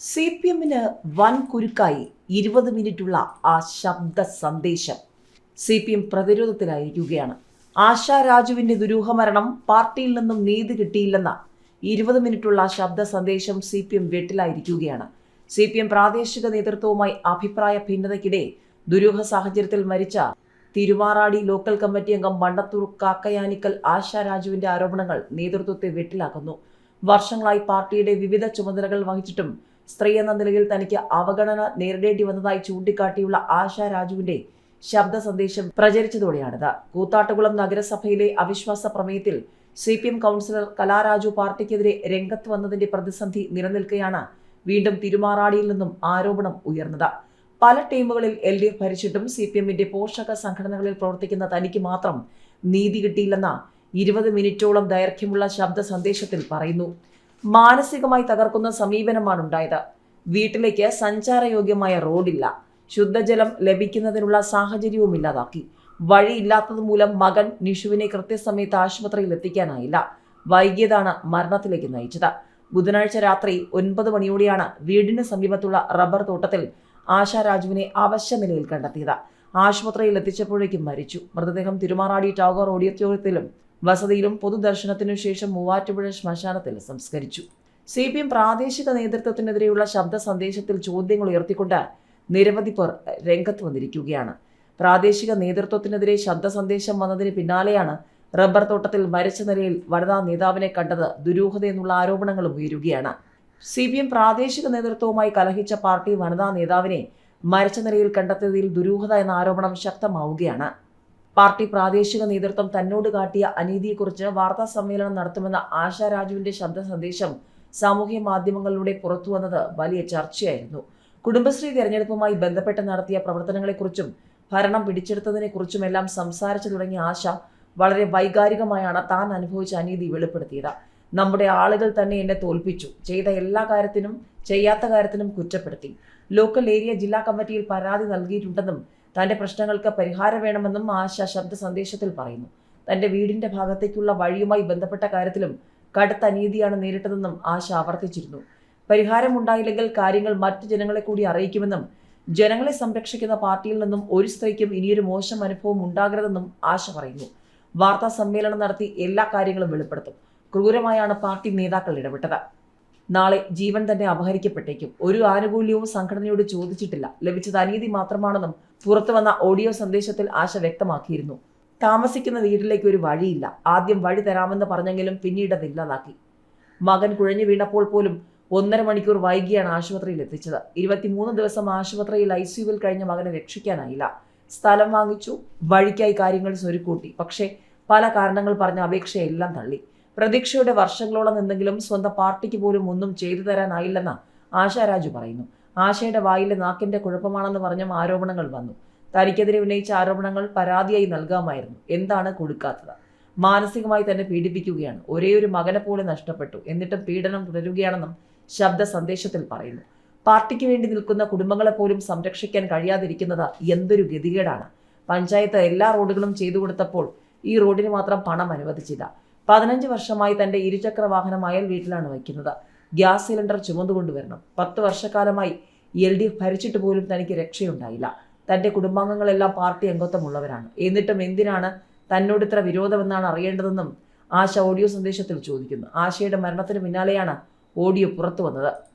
C P എമ്മിന് വൻ കുരുക്കായി ഇരുപത് മിനിറ്റുള്ള ആ ശബ്ദ സന്ദേശം സി പി എം പ്രതിരോധത്തിലായിരിക്കുകയാണ്. ആശാ രാജുവിന്റെ ദുരൂഹമരണം പാർട്ടിയിൽ നിന്നും നീതി കിട്ടിയില്ലെന്ന ഇരുപത് മിനിറ്റുള്ള ശബ്ദ സന്ദേശം സി പി എം വെട്ടിലായിരിക്കുകയാണ്. സി പി എം പ്രാദേശിക നേതൃത്വവുമായി അഭിപ്രായ ഭിന്നതയ്ക്കിടെ ദുരൂഹ സാഹചര്യത്തിൽ മരിച്ച തിരുമാറാടി ലോക്കൽ കമ്മിറ്റി അംഗം മണ്ണത്തൂർ കാക്കയാനിക്കൽ ആശാ രാജുവിന്റെ ആരോപണങ്ങൾ നേതൃത്വത്തെ വെട്ടിലാക്കുന്നു. വർഷങ്ങളായി പാർട്ടിയുടെ വിവിധ ചുമതലകൾ വഹിച്ചിട്ടും സ്ത്രീ എന്ന നിലയിൽ തനിക്ക് അവഗണന നേരിടേണ്ടി വന്നതായി ചൂണ്ടിക്കാട്ടിയുള്ള ആശാ രാജുവിന്റെ ശബ്ദ സന്ദേശം പ്രചരിച്ചതോടെയാണിത്. കൂത്താട്ടുകുളം നഗരസഭയിലെ അവിശ്വാസ പ്രമേയത്തിൽ C P M councillor Kalaraju പാർട്ടിക്കെതിരെ രംഗത്ത് വന്നതിന്റെ പ്രതിസന്ധി നിലനിൽക്കെയാണ് വീണ്ടും തിരുമാറാടിയിൽ നിന്നും ആരോപണം ഉയർന്നത്. പല ടീമുകളിൽ എൽ ഡി എഫ് ഭരിച്ചിട്ടും സി പി എമ്മിന്റെ പോഷക സംഘടനകളിൽ പ്രവർത്തിക്കുന്ന തനിക്ക് മാത്രം നീതി കിട്ടിയില്ലെന്ന ഇരുപത് മിനിറ്റോളം ദൈർഘ്യമുള്ള ശബ്ദ സന്ദേശത്തിൽ പറയുന്നു. മാനസികമായി തകർക്കുന്ന സമീപനമാണ് ഉണ്ടായത്. വീട്ടിലേക്ക് സഞ്ചാരയോഗ്യമായ റോഡില്ല. ശുദ്ധജലം ലഭിക്കുന്നതിനുള്ള സാഹചര്യവും ഇല്ലാതാക്കി. വഴിയില്ലാത്തത് മൂലം മകൻ നിഷുവിനെ കൃത്യസമയത്ത് ആശുപത്രിയിൽ എത്തിക്കാനായില്ല. വൈകിയതാണ് മരണത്തിലേക്ക് നയിച്ചത്. ബുധനാഴ്ച രാത്രി ഒൻപത് മണിയോടെയാണ് വീടിന് സമീപത്തുള്ള റബ്ബർ തോട്ടത്തിൽ ആശാ രാജുവിനെ അവശ്യ നിലയിൽ കണ്ടെത്തിയത്. ആശുപത്രിയിൽ എത്തിച്ചപ്പോഴേക്കും മരിച്ചു. മൃതദേഹം തിരുമാറാടി ടാഗോർ ഓഡിറ്റോറിയത്തിലും വസതിയിലും പൊതുദർശനത്തിനു ശേഷം മൂവാറ്റുപുഴ ശ്മശാനത്തിൽ സംസ്കരിച്ചു. സി പി എം പ്രാദേശിക നേതൃത്വത്തിനെതിരെയുള്ള ശബ്ദ സന്ദേശത്തിൽ ചോദ്യങ്ങൾ ഉയർത്തിക്കൊണ്ട് നിരവധി പേർ രംഗത്ത് വന്നിരിക്കുകയാണ്. പ്രാദേശിക നേതൃത്വത്തിനെതിരെ ശബ്ദ സന്ദേശം വന്നതിന് പിന്നാലെയാണ് റബ്ബർ തോട്ടത്തിൽ മരിച്ച നിലയിൽ വനിതാ നേതാവിനെ കണ്ടത് ദുരൂഹതയെന്നുള്ള ആരോപണങ്ങളും ഉയരുകയാണ്. സി പി എം പ്രാദേശിക നേതൃത്വവുമായി കലഹിച്ച പാർട്ടി വനിതാ നേതാവിനെ മരിച്ച നിലയിൽ കണ്ടെത്തിയതിൽ ദുരൂഹത എന്ന ആരോപണം ശക്തമാവുകയാണ്. പാർട്ടി പ്രാദേശിക നേതൃത്വം തന്നോട് കാട്ടിയ അനീതിയെക്കുറിച്ച് വാർത്താ സമ്മേളനം നടത്തുമെന്ന ആശാ രാജുവിന്റെ ശബ്ദ സന്ദേശം സാമൂഹ്യ മാധ്യമങ്ങളിലൂടെ പുറത്തുവന്നത് വലിയ ചർച്ചയായിരുന്നു. കുടുംബശ്രീ തെരഞ്ഞെടുപ്പുമായി ബന്ധപ്പെട്ട് നടത്തിയ പ്രവർത്തനങ്ങളെക്കുറിച്ചും ഭരണം പിടിച്ചെടുത്തതിനെക്കുറിച്ചുമെല്ലാം സംസാരിച്ചു തുടങ്ങിയ ആശ വളരെ വൈകാരികമായാണ് താൻ അനുഭവിച്ച അനീതി വെളിപ്പെടുത്തിയത്. നമ്മുടെ ആളുകൾ തന്നെ എന്നെ തോൽപ്പിച്ചു. ചെയ്ത എല്ലാ കാര്യത്തിനും ചെയ്യാത്ത കാര്യത്തിനും കുറ്റപ്പെടുത്തി. ലോക്കൽ ഏരിയ ജില്ലാ കമ്മിറ്റിയിൽ പരാതി നൽകിയിട്ടുണ്ടെന്നും തന്റെ പ്രശ്നങ്ങൾക്ക് പരിഹാരം വേണമെന്നും ആശ ശബ്ദ സന്ദേശത്തിൽ പറയുന്നു. തന്റെ വീടിന്റെ ഭാഗത്തേക്കുള്ള വഴിയുമായി ബന്ധപ്പെട്ട കാര്യത്തിലും കടുത്ത അനീതിയാണ് നേരിട്ടതെന്നും ആശ ആവർത്തിച്ചിരുന്നു. പരിഹാരം ഉണ്ടായില്ലെങ്കിൽ കാര്യങ്ങൾ മറ്റു ജനങ്ങളെ കൂടി അറിയിക്കുമെന്നും ജനങ്ങളെ സംരക്ഷിക്കുന്ന പാർട്ടിയിൽ നിന്നും ഒരു സ്ത്രീക്കും ഇനിയൊരു മോശം അനുഭവം ഉണ്ടാകരുതെന്നും ആശ പറയുന്നു. വാർത്താ സമ്മേളനം നടത്തി എല്ലാ കാര്യങ്ങളും വെളിപ്പെടുത്തും. ക്രൂരമായാണ് പാർട്ടി നേതാക്കൾ ഇടപെട്ടത്. നാളെ ജീവൻ തന്നെ അപഹരിക്കപ്പെട്ടേക്കും. ഒരു ആനുകൂല്യവും സംഘടനയോട് ചോദിച്ചിട്ടില്ല. ലഭിച്ചത് അനീതി മാത്രമാണെന്നും പുറത്തു വന്ന ഓഡിയോ സന്ദേശത്തിൽ ആശ വ്യക്തമാക്കിയിരുന്നു. താമസിക്കുന്ന വീട്ടിലേക്ക് ഒരു വഴിയില്ല. ആദ്യം വഴി തരാമെന്ന് പറഞ്ഞെങ്കിലും പിന്നീട് അത് ഇല്ലാതാക്കി. മകൻ കുഴഞ്ഞു വീണപ്പോൾ പോലും ഒന്നര മണിക്കൂർ വൈകിയാണ് ആശുപത്രിയിൽ എത്തിച്ചത്. ഇരുപത്തിമൂന്ന് ദിവസം ആശുപത്രിയിൽ ഐ സിയുവിൽ കഴിഞ്ഞ മകനെ രക്ഷിക്കാനായില്ല. സ്ഥലം വാങ്ങിച്ചു. വഴിക്കായി കാര്യങ്ങൾ സ്വരുക്കൂട്ടി. പക്ഷേ പല കാരണങ്ങൾ പറഞ്ഞ അപേക്ഷയെല്ലാം തള്ളി. പ്രതീക്ഷയുടെ വർഷങ്ങളോളം നിന്നെങ്കിലും സ്വന്തം പാർട്ടിക്ക് പോലും ഒന്നും ചെയ്തു തരാനായില്ലെന്ന് ആശാരാജു പറയുന്നു. ആശയുടെ വായിലെ നാക്കിന്റെ കുഴപ്പമാണെന്ന് പറഞ്ഞ ആരോപണങ്ങൾ വന്നു. തനിക്കെതിരെ ഉന്നയിച്ച ആരോപണങ്ങൾ പരാതിയായി നൽകാമായിരുന്നു. എന്താണ് കൊടുക്കാത്തത്? മാനസികമായി തന്നെ പീഡിപ്പിക്കുകയാണ്. ഒരേ ഒരു മകനെ പോലെ നഷ്ടപ്പെട്ടു. എന്നിട്ടും പീഡനം തുടരുകയാണെന്നും ശബ്ദ സന്ദേശത്തിൽ പറയുന്നു. പാർട്ടിക്ക് വേണ്ടി നിൽക്കുന്ന കുടുംബങ്ങളെ പോലും സംരക്ഷിക്കാൻ കഴിയാതിരിക്കുന്നത് എന്തൊരു ഗതികേടാണ്. പഞ്ചായത്ത് എല്ലാ റോഡുകളും ചെയ്തു കൊടുത്തപ്പോൾ ഈ റോഡിന് മാത്രം പണം അനുവദിച്ചില്ല. പതിനഞ്ച് വർഷമായി തന്റെ ഇരുചക്ര വാഹനം അയൽ വീട്ടിലാണ് വയ്ക്കുന്നത്. ഗ്യാസ് സിലിണ്ടർ ചുമന്നുകൊണ്ടുവരണം. പത്ത് വർഷക്കാലമായി എൽ ഡി എഫ് ഭരിച്ചിട്ട് പോലും തനിക്ക് രക്ഷയുണ്ടായില്ല. തന്റെ കുടുംബാംഗങ്ങളെല്ലാം പാർട്ടി അംഗത്വമുള്ളവരാണ്. എന്നിട്ടും എന്തിനാണ് തന്നോട് ഇത്ര വിരോധമെന്നാണ് അറിയേണ്ടതെന്നും ആശ ഓഡിയോ സന്ദേശത്തിൽ ചോദിക്കുന്നു. ആശയുടെ മരണത്തിന് പിന്നാലെയാണ് ഓഡിയോ പുറത്തു വന്നത്